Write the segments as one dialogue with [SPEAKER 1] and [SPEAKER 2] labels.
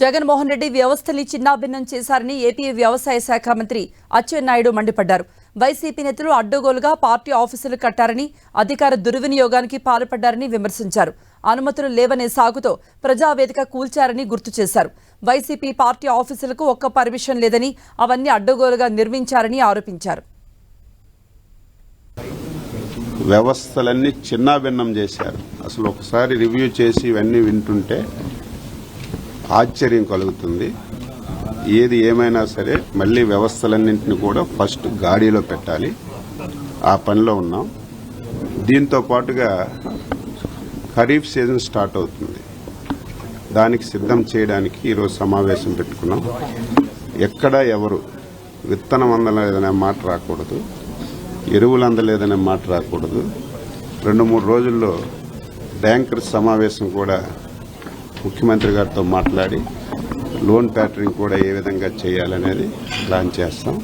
[SPEAKER 1] జగన్మోహన్ రెడ్డి వ్యవస్థని చిన్నాభిన్నం చేశారని ఏపీ వ్యవసాయ శాఖ మంత్రి అచ్చెన్నాయుడు మండిపడ్డారు. వైసీపీ నేతలు అడ్డగోలుగా పార్టీ ఆఫీసులు కట్టారని అధికార దుర్వినియోగానికి పాల్పడ్డారని విమర్శించారు. అనుమతులు లేవనే సాగుతో ప్రజావేదిక కూల్చారని గుర్తు చేశారు. వైసీపీ పార్టీ ఆఫీసులకు ఒక్క పర్మిషన్ లేదని అవన్నీ అడ్డగోలుగా నిర్మించారని ఆరోపించారు.
[SPEAKER 2] వ్యవస్థలన్నీ చిన్నాభిన్నం చేశారు. అసలు ఒకసారి రివ్యూ చేసి ఇవన్నీ వింటుంటే ఆశ్చర్యం కలుగుతుంది. ఏది ఏమైనా సరే మళ్ళీ వ్యవస్థలన్నింటినీ కూడా ఫస్ట్ గాడిలో పెట్టాలి. ఆ పనిలో ఉన్నాం. దీంతో పాటుగా ఖరీఫ్ సీజన్ స్టార్ట్ అవుతుంది. దానికి సిద్ధం చేయడానికి ఈరోజు సమావేశం పెట్టుకున్నాం. ఎక్కడ ఎవరు విత్తనం అందలేదనే మాట రాకూడదు. ఎరువులు అందలేదనే మాట రాకూడదు. రెండు మూడు రోజుల్లో బ్యాంకర్స్ సమావేశం కూడా ముఖ్యమంత్రి గారితో మాట్లాడి లోన్ ప్యాటరింగ్ కూడా ఏ విధంగా చేయాలనేది ప్లాన్ చేస్తాం.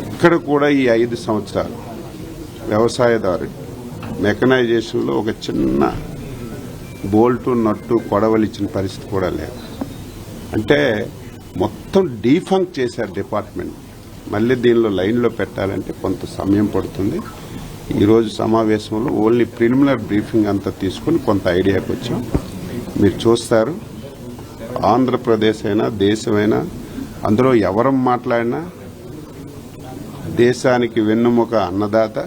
[SPEAKER 2] ఎక్కడ కూడా ఈ ఐదు సంవత్సరాలు వ్యవసాయదారు మెకనైజేషన్లో ఒక చిన్న బోల్టు నట్టు కొడవలు ఇచ్చిన పరిస్థితి కూడా లేదు. అంటే మొత్తం డీఫంక్ చేశారు డిపార్ట్మెంట్. మళ్ళీ దీనిలో లైన్లో పెట్టాలంటే కొంత సమయం పడుతుంది. ఈరోజు సమావేశంలో ఓన్లీ ప్రిలిమినర్ బ్రీఫింగ్ అంతా తీసుకుని కొంత ఐడియాకి వచ్చాం. మీరు చూస్తారు. ఆంధ్రప్రదేశ్ అయినా దేశమైనా అందులో ఎవరం మాట్లాడినా దేశానికి వెన్నుముక అన్నదాత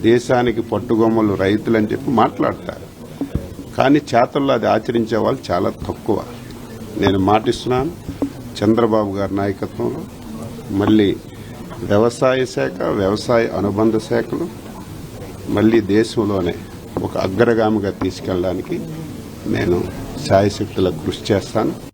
[SPEAKER 2] దేశానికి పట్టుగొమ్మలు రైతులని చెప్పి మాట్లాడతారు. కానీ చేతల్లో అది ఆచరించే వాళ్ళు చాలా తక్కువ. నేను మాటిస్తున్నాను చంద్రబాబు గారి నాయకత్వంలో. మళ్ళీ వ్యవసాయ శాఖ వ్యవసాయ అనుబంధ శాఖలు మళ్ళీ దేశంలోనే ఒక అగ్రగామిగా తీసుకెళ్ళడానికి నేను శాయశక్తులకు కృషి చేస్తాను.